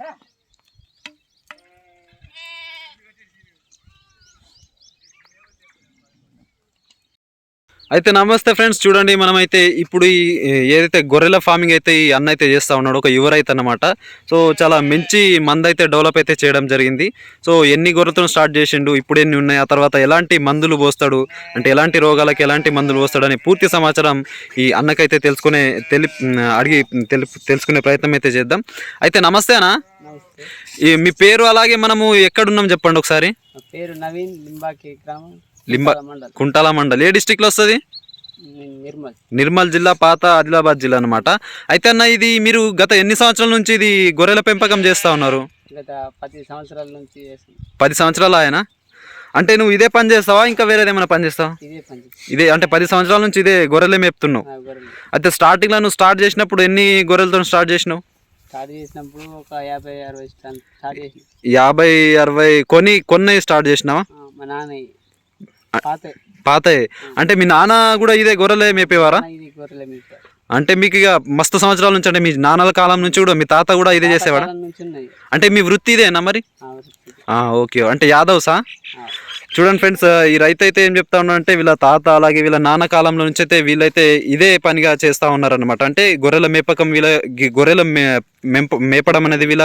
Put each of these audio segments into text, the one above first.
Yeah. అయితే నమస్తే friends చూడండి మనమైతే ఇప్పుడు ఈ ఏదైతే గొర్రెల ఫార్మింగ్ అయితే ఈ అన్న అయితే చేస్తూ ఉన్నాడు ఒక యువ రైతు అన్నమాట. సో చాలా మంచి మంది అయితే డెవలప్ అయితే చేయడం జరిగింది. సో ఎన్ని గొర్రెలతో స్టార్ట్ చేసిండు ఇప్పుడు ఎన్ని ఉన్నాయి ఆ తర్వాత ఎలాంటి మందులు పోస్తాడు అంటే ఎలాంటి రోగాలకు ఎలాంటి మందులు పోస్తాడు అనే పూర్తి సమాచారం ఈ అన్నకైతే తెలుసుకునే తెలి అడిగి తెలుసుకునే ప్రయత్నం అయితే చేద్దాం. అయితే నమస్తే అన్న. నమస్తే. ఈ మీ పేరు అలాగే మనము ఎక్కడున్నాం చెప్పండి ఒకసారి. పేరు నవీన్ లింబాకి గ్రామం. లింబ కుంటాల మండల్ ఏ డిస్టిక్లో వస్తుంది? నిర్మల్. నిర్మల్ జిల్లా పాత ఆదిలాబాద్ జిల్లా అనమాట అయితే అన్న ఇది మీరు గత ఎన్ని సంవత్సరాల నుంచి ఇది గొర్రెల పెంపకం చేస్తా ఉన్నారు? పది సంవత్సరాల ఆయన? అంటే నువ్వు ఇదే పని చేస్తావా? ఇంకా వేరేది ఏమైనా పని చేస్తావా? ఇదే అంటే పది సంవత్సరాల నుంచి ఇదే గొర్రెలే మేపుతున్నావు. అయితే స్టార్టింగ్లో నువ్వు స్టార్ట్ చేసినప్పుడు ఎన్ని గొర్రెలతో స్టార్ట్ చేసినావు యాభై అరవై అరవై కొన్ని స్టార్ట్ చేసినావా? పాతయే అంటే మీ నాన్న కూడా ఇదే గొర్రెలే మేపేవారా? అంటే మీకు ఇక మస్తు సంవత్సరాల నుంచి అంటే మీ నాన్నల కాలం నుంచి కూడా మీ తాత కూడా ఇదే చేసేవాడా? అంటే మీ వృత్తి ఇదేనా మరి? ఓకే. అంటే యాదవ్సా? ఆ, చూడండి ఫ్రెండ్స్ ఈ రైతు అయితే ఏం చెప్తా ఉన్నాడంటే వీళ్ళ తాత అలాగే వీళ్ళ నాన్న కాలంలో నుంచి అయితే వీళ్ళైతే ఇదే పనిగా చేస్తూ ఉన్నారనమాట అంటే గొర్రెల మేపకం వీళ్ళ గొర్రెల మేపడం అనేది వీళ్ళ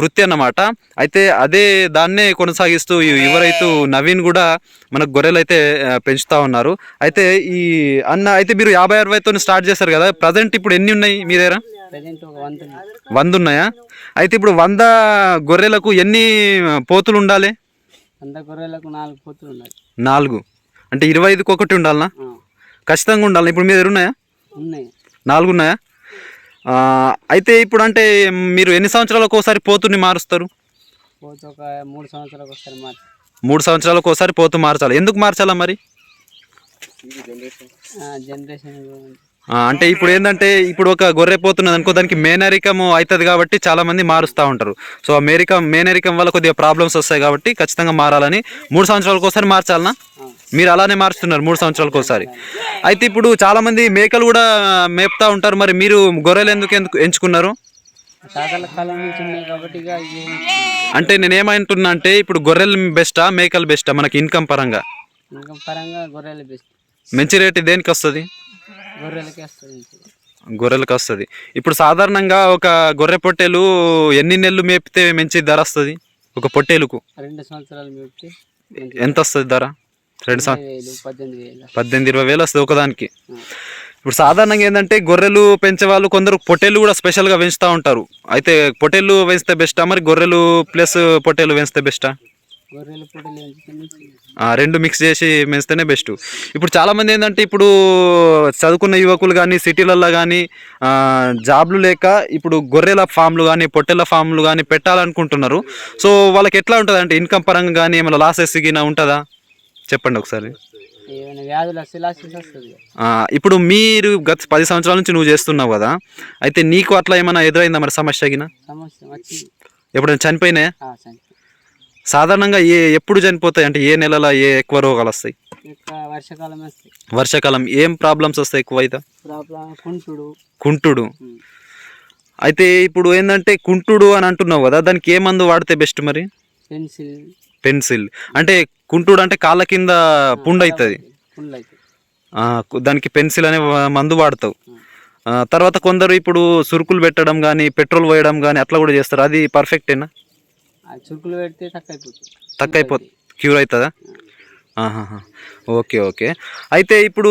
వృత్తి అన్నమాట. అయితే అదే దాన్నే కొనసాగిస్తూ ఈ యువ రైతు నవీన్ కూడా మనకు గొర్రెలు అయితే పెంచుతా ఉన్నారు. అయితే ఈ అన్న అయితే మీరు యాభై అరవైతో స్టార్ట్ చేశారు కదా ప్రజెంట్ ఇప్పుడు ఎన్ని ఉన్నాయి మీ దగ్గర. వంద ఉన్నాయా? అయితే ఇప్పుడు వంద గొర్రెలకు ఎన్ని పోతులు ఉండాలి? వంద గొర్రెలకు నాలుగు ఉన్నాయి. నాలుగు. అంటే ఇరవై ఐదుకి ఒకటి ఉండాలనా? ఖచ్చితంగా ఉండాలి. ఇప్పుడు మీ దగ్గర ఉన్నాయా? ఉన్నాయి. నాలుగు ఉన్నాయా? అయితే ఇప్పుడు అంటే మీరు ఎన్ని సంవత్సరాలకు ఒకసారి పోతుని మారుస్తారు? పోతే ఒక మూడు సంవత్సరాలకు ఒకసారి మూడు సంవత్సరాలకు ఒకసారి పోతు మార్చాలి. ఎందుకు మార్చాలా మరి? జనరేషన్ అంటే ఇప్పుడు ఏంటంటే ఇప్పుడు ఒక గొర్రె పోతున్నది అనుకో దానికి మేనరికం అవుతుంది కాబట్టి చాలా మంది మారుస్తూ ఉంటారు. సో ఆ మేరికం మేనరికం వల్ల కొద్దిగా ప్రాబ్లమ్స్ వస్తాయి కాబట్టి ఖచ్చితంగా మారాలని మూడు సంవత్సరాలకు ఒకసారి మార్చాలనా? మీరు అలానే మారుస్తున్నారు మూడు సంవత్సరాలకు ఒకసారి. అయితే ఇప్పుడు చాలా మంది మేకలు కూడా మేపుతా ఉంటారు. మరి మీరు గొర్రెలు ఎందుకు ఎందుకు ఎంచుకున్నారు? అంటే నేను ఏమంటున్నా అంటే ఇప్పుడు గొర్రెలు బెస్టా మేకలు బెస్టా మనకి ఇన్కమ్ పరంగా? ఇంకా పరంగా గొర్రెలు బెస్ట్. మంచి రేటు దేనికి వస్తుంది? గొర్రెలకే వస్తుంది ఇప్పుడు సాధారణంగా ఒక గొర్రె పొట్టేలు ఎన్ని నెలలు మేపితే మంచి ధర వస్తుంది? ఒక పొట్టేలుకు. రెండు సంవత్సరాలు మేపితే ఎంత వస్తుంది ధర? రెండు సం ఇరవై వేలు పద్దెనిమిది ఇరవై వేలు వస్తుంది ఒకదానికి. ఇప్పుడు సాధారణంగా ఏంటంటే గొర్రెలు పెంచే వాళ్ళు కొందరు పొట్టేళ్ళు కూడా స్పెషల్గా పెంచుతూ ఉంటారు. అయితే పొట్టేళ్ళు పెంచితే బెస్టా? మరి గొర్రెలు ప్లస్ పొట్టేలు పెంచితే బెస్టా? గొర్రెల పొట్టలు రెండు మిక్స్ చేసి పెంచితేనే బెస్ట్ ఇప్పుడు చాలామంది ఏంటంటే ఇప్పుడు చదువుకున్న యువకులు కానీ సిటీలలో కానీ జాబ్లు లేక ఇప్పుడు గొర్రెల ఫామ్లు కానీ పొట్టెల ఫామ్లు కానీ పెట్టాలనుకుంటున్నారు. సో వాళ్ళకి ఎట్లా ఉంటుంది? అంటే ఇన్కమ్ పరంగా కానీ ఏమైనా లాసెస్ గిన ఉంటుందా? చెప్పండి ఒకసారి. ఇప్పుడు మీరు గత పది సంవత్సరాల నుంచి నువ్వు చేస్తున్నావు కదా అయితే నీకు అట్లా ఏమైనా ఎదురైందా మరి సమస్య గిన? ఎప్పుడైనా సరే. సాధారణంగా ఏ ఎప్పుడు చనిపోతాయి? అంటే ఏ నెలలో ఏ ఎక్కువ రోగాలు వస్తాయి? వర్షాకాలం వస్తాయి. వర్షాకాలం ఏం ప్రాబ్లమ్స్ వస్తాయి ఎక్కువ అయితే? కుంటుడు. అయితే ఇప్పుడు ఏంటంటే కుంటుడు అని అంటున్నావు కదా దానికి ఏ మందు వాడితే బెస్ట్ మరి? పెన్సిల్. పెన్సిల్. అంటే కుంటుడు అంటే కాళ్ళ కింద పుండు అవుతుంది. దానికి పెన్సిల్ అనే మందు వాడతావు. తర్వాత కొందరు ఇప్పుడు సురుకులు పెట్టడం కానీ పెట్రోల్ పోయడం కానీ అట్లా కూడా చేస్తారు. అది పర్ఫెక్టేనా చురుకులు పెడితే తక్కువ అయిపోతుంది తక్కువ అయిపోతుంది. క్యూర్ అవుతుందా. Okay okay. అయితే ఇప్పుడు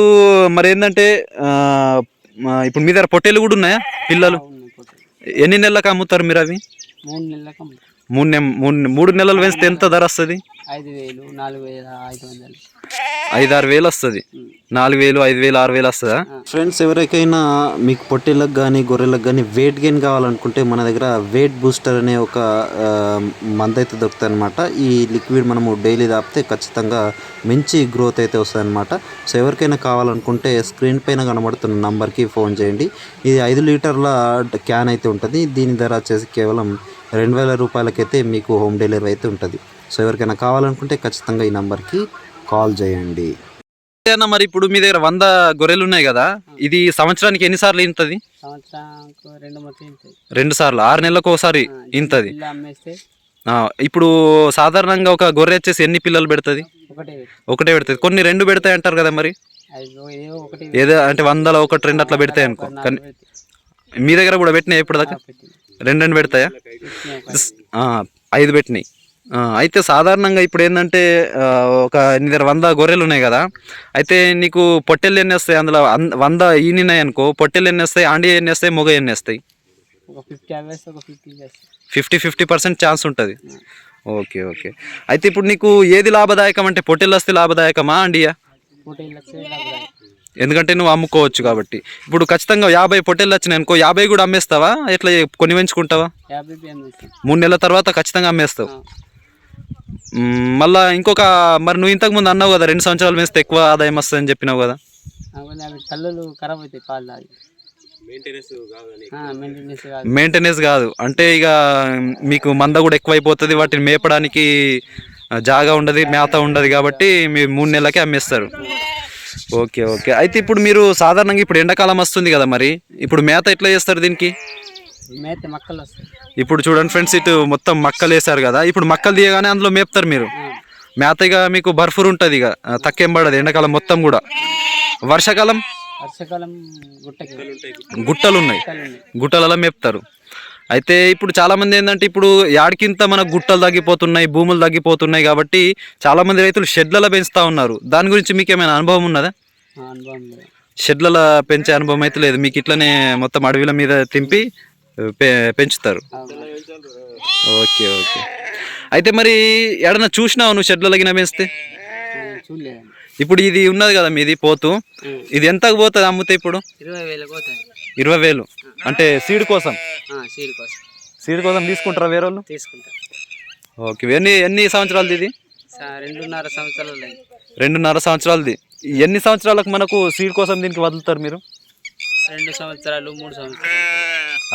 మరి ఏంటంటే ఇప్పుడు మీ దగ్గర పొట్టేలు కూడా ఉన్నాయా పిల్లలు. ఎన్ని నెలలకు అమ్ముతారు మీరు అవి? మూడు నెలలకు. మూడు నె మూడు మూడు నెలలు పెంచితే ఎంత ధర వస్తుంది? ఐదు వేలు నాలుగు వేల ఐదు వందలు. ఐదు ఆరు వేలు వస్తుంది. నాలుగు వేలు ఐదు వేలు ఆరు వేలు వస్తుందా? ఫ్రెండ్స్ ఎవరికైనా మీకు పొట్టేళ్ళకి కానీ గొర్రెలకు కానీ వెయిట్ గెయిన్ కావాలనుకుంటే మన దగ్గర వెయిట్ బూస్టర్ అనే ఒక మందు అయితే దొరుకుతుంది అనమాట ఈ లిక్విడ్ మనము డైలీ తాపితే ఖచ్చితంగా మంచి గ్రోత్ అయితే వస్తుంది అనమాట సో ఎవరికైనా కావాలనుకుంటే స్క్రీన్ పైన కనబడుతున్న నంబర్కి ఫోన్ చేయండి. ఇది ఐదు లీటర్ల క్యాన్ అయితే ఉంటుంది. దీని ధర వచ్చేసి కేవలం రెండు వేల రూపాయలకైతే మీకు హోమ్ డెలివరీ అయితే ఉంటుంది. సో ఎవరికైనా కావాలనుకుంటే ఖచ్చితంగా ఈ నంబర్కి కాల్ చేయండి. అన్న మరి ఇప్పుడు మీ దగ్గర వంద గొర్రెలు ఉన్నాయి కదా ఇది సంవత్సరానికి ఎన్నిసార్లు ఇంతది సంవత్సరానికి రెండు సార్లు ఆరు నెలలకు ఒకసారి ఇంతది ఇల్లు అమ్మేస్తే ఆ, ఇప్పుడు సాధారణంగా ఒక గొర్రె వచ్చేసి ఎన్ని పిల్లలు పెడుతుంది? ఒకటే పెడుతుంది. కొన్ని రెండు పెడతాయి అంటారు కదా మరి? ఏదో ఒకటి ఏదో అంటే వందలో ఒకటి రెండు అట్లా పెడతాయి అనుకో. కానీ మీ దగ్గర కూడా పెట్టినాయి ఇప్పుడు దాకా రెండు రెండు పెడతాయా ఐదు పెట్టినాయి. అయితే సాధారణంగా ఇప్పుడు ఏంటంటే ఒక నీ దగ్గర వంద గొర్రెలు ఉన్నాయి కదా. అయితే నీకు పొట్టెలు ఎన్ని వస్తాయి? అందులో వంద ఈనినాయి అనుకో. పొట్టెలు ఎన్ని వస్తాయి? ఆండి ఎన్ని వస్తాయి? మొగ ఎన్ని వస్తాయి? ఫిఫ్టీ ఫిఫ్టీ పర్సెంట్ ఛాన్స్ ఉంటుంది. Okay okay. అయితే ఇప్పుడు నీకు ఏది లాభదాయకం? అంటే పొట్టెలు వస్తే లాభదాయకమా అండియా ఎందుకంటే నువ్వు అమ్ముకోవచ్చు కాబట్టి. ఇప్పుడు ఖచ్చితంగా యాభై పొట్టెలు వచ్చినాయి అనుకో యాభై కూడా అమ్మేస్తావా? ఎట్లా కొని పెంచుకుంటావా? మూడు నెలల తర్వాత ఖచ్చితంగా అమ్మేస్తావు. మ్మ్, మళ్ళా ఇంకొక మరి నువ్వు ఇంతకు ముందు అన్నావు కదా రెండు సంవత్సరాలు వేస్తే ఎక్కువ ఆదాయం వస్తుందని చెప్పినావు కదా. కాకపోతే అవి కళ్ళు ఖరాబ్ అవుతాయి పాలు తాగి. మెయింటెనెన్స్ కాదు మెయింటెనెన్స్ కాదు. అంటే ఇక మీకు మంద కూడా ఎక్కువైపోతుంది వాటిని మేపడానికి జాగా ఉండదు మేత ఉండదు కాబట్టి మీరు మూడు నెలలకే అమ్మేస్తారు. Okay okay. అయితే ఇప్పుడు మీరు సాధారణంగా ఇప్పుడు ఎండాకాలం వస్తుంది కదా మరి. ఇప్పుడు మేత ఎట్లా చేస్తారు దీనికి? మేత మక్కలు వస్తాయి. ఇప్పుడు చూడండి ఫ్రెండ్స్ ఇటు మొత్తం మక్కలు వేసారు కదా. ఇప్పుడు మక్కలు తీయగానే అందులో మేపుతారు మీరు. మేత ఇక మీకు బర్ఫూర్ ఉంటుంది ఇక. ఆ, తక్కువేం పడదు ఎండాకాలం మొత్తం కూడా. వర్షాకాలం? వర్షాకాలం గుట్టలు ఉన్నాయి. గుట్టలలో మేపుతారు. అయితే ఇప్పుడు చాలా మంది ఏంటంటే ఇప్పుడు యాడికింత మన గుట్టలు తగ్గిపోతున్నాయి భూములు తగ్గిపోతున్నాయి కాబట్టి చాలా మంది రైతులు షెడ్లలో పెంచుతా ఉన్నారు. దాని గురించి మీకు ఏమైనా అనుభవం ఉన్నదా? ఆ అనుభవం లేదు. షెడ్లలో పెంచే అనుభవం అయితే లేదు. మీకు ఇట్లనే మొత్తం అడవిల మీద తింపి పె పెంచుతారు. Okay okay. అయితే మరి ఎడన్నా చూసినావు నువ్వు షెడ్లలో గిన పెంచితే? ఇప్పుడు ఇది ఉన్నది కదా మీది పోతు. ఇది ఎంతకు పోతుంది అమ్ముతే ఇప్పుడు? ఇరవై వేలు. అంటే సీడ్ కోసం? సీడ్ కోసం. సీడ్ కోసం తీసుకుంటారా వేరే వాళ్ళు? తీసుకుంటా. ఓకే ఎన్ని ఎన్ని సంవత్సరాలది ఇది? రెండున్నర సంవత్సరాలు రెండున్నర సంవత్సరాలది. ఎన్ని సంవత్సరాలకు మనకు సీడ్ కోసం దీనికి వదులుతారు మీరు? రెండు సంవత్సరాలు మూడు సంవత్సరాలు.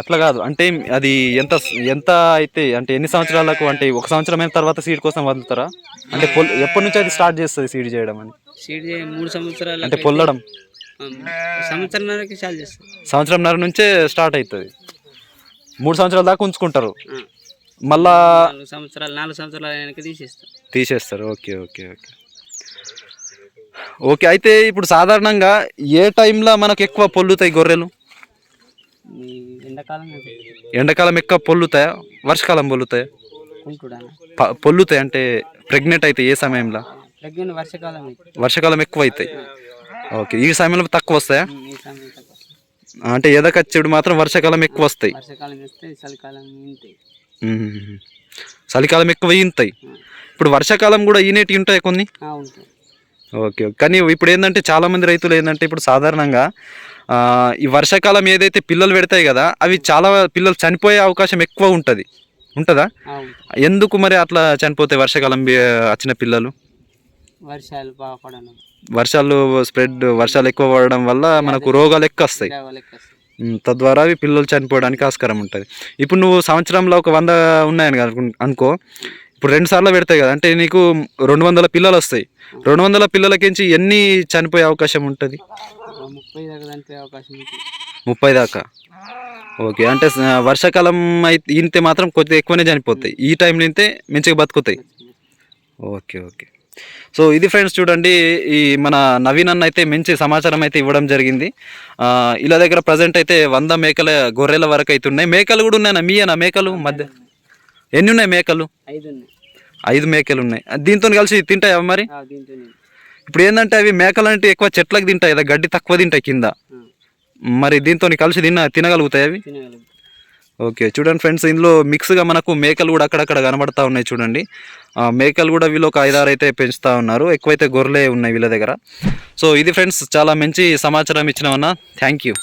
అట్లా కాదు. అంటే అది ఎంత ఎంత అయితే అంటే ఎన్ని సంవత్సరాలకు అంటే ఒక సంవత్సరం అయిన తర్వాత సీడ్ కోసం వదులుతారా? అంటే ఎప్పటి నుంచి అది స్టార్ట్ చేస్తుంది సీడ్ చేయడం అని? సీడ్ మూడు సంవత్సరాలు అంటే పొల్లడం. సంవత్సరంన్నరకి చాలు చేస్తాం సంవత్సరంన్నర నుంచే స్టార్ట్ అవుతుంది మూడు సంవత్సరాల దాకా ఉంచుకుంటారు. మళ్ళా నాలుగు సంవత్సరాలు నాలుగు సంవత్సరాల వెనక తీసేస్తాం తీసేస్తారు. Okay okay okay. ఓకే అయితే ఇప్పుడు సాధారణంగా ఏ టైంలో మనకు ఎక్కువ పొల్లుతాయి గొర్రెలు? ఎండాకాలం ఎండాకాలం ఎక్కువ పొల్లుతాయా? వర్షాకాలం పొల్లుతాయా? పొల్లుతాయి అంటే ప్రెగ్నెంట్ అయితే ఏ సమయంలో. వర్షాకాలం ఎక్కువ. అవుతాయి ఓకే. ఈ సమయంలో తక్కువ వస్తాయా? ఈ సమయం తక్కువ. అంటే ఎదకచ్చేడు మాత్రం వర్షాకాలం ఎక్కువ వస్తాయి. వర్షాకాలం వేస్తే చలికాలం ఇంతాయి. మ్మ్. చలికాలం ఎక్కువ ఈంతాయి ఇప్పుడు వర్షాకాలం కూడా ఈనేటి ఉంటాయి కొన్ని? ఉంటాయి. Okay okay. కానీ ఇప్పుడు ఏంటంటే చాలా మంది రైతులు ఏంటంటే ఇప్పుడు సాధారణంగా ఆ, ఈ వర్షాకాలం ఏదైతే పిల్లలు పెడతాయి కదా అవి చాలా పిల్లలు చనిపోయే అవకాశం ఎక్కువ ఉంటుంది. ఉంటుందా? ఆ, ఉంటాయి. ఎందుకు మరి అట్లా చనిపోతాయి వర్షాకాలం బి- వచ్చిన పిల్లలు? వర్షాలు బాగా పడను వర్షాలు స్ప్రెడ్ వర్షాలు ఎక్కువ పడడం వల్ల మనకు రోగాలు ఎక్కువ వస్తాయి. తద్వారా అవి పిల్లలు చనిపోవడానికి ఆస్కారం ఉంటుంది. ఇప్పుడు నువ్వు సంవత్సరంలో ఒక వంద ఉన్నాయని అనుకు- అనుకో. ఇప్పుడు రెండు సార్లు పెడతాయి కదా. అంటే నీకు రెండు వందల పిల్లలు వస్తాయి. రెండు వందల పిల్లలకించి ఎన్ని చనిపోయే అవకాశం ఉంటుంది? ముప్పై దాకా ఓకే. అంటే వర్షాకాలం అయితే ఇంతే మాత్రం కొద్దిగా ఎక్కువనే చనిపోతాయి. ఈ టైంలో ఇంతే మంచిగా బతుకుతాయి. Okay okay. సో ఇది ఫ్రెండ్స్ చూడండి ఈ మన నవీన్ అన్న అయితే మంచి సమాచారం అయితే ఇవ్వడం జరిగింది. ఆ, ఇలా దగ్గర ప్రజెంట్ అయితే వంద మేకల గొర్రెల వరకు అయితే ఉన్నాయి. మేకలు కూడా ఉన్నాయన్న మీ అన్న మేకలు మధ్య ఎన్ని ఉన్నాయి మేకలు? ఐదు మేకలు ఉన్నాయి. దీంతో కలిసి తింటాయా మరి? ఇప్పుడు ఏంటంటే అవి మేకలు అంటే ఎక్కువ చెట్లకు తింటాయి కదా గడ్డి తక్కువ తింటాయి కింద. మరి దీంతో కలిసి తిన తినగలుగుతాయి అవి? ఓకే చూడండి ఫ్రెండ్స్ ఇందులో మిక్స్గా మనకు మేకలు కూడా అక్కడక్కడ కనబడతా ఉన్నాయి చూడండి. మేకలు కూడా వీళ్ళు ఒక ఐదారు అయితే పెంచుతా ఉన్నారు. ఎక్కువైతే గొర్రెలే ఉన్నాయి వీళ్ళ దగ్గర. సో ఇది ఫ్రెండ్స్ చాలా మంచి సమాచారం ఇచ్చినామన్నా. Thank you.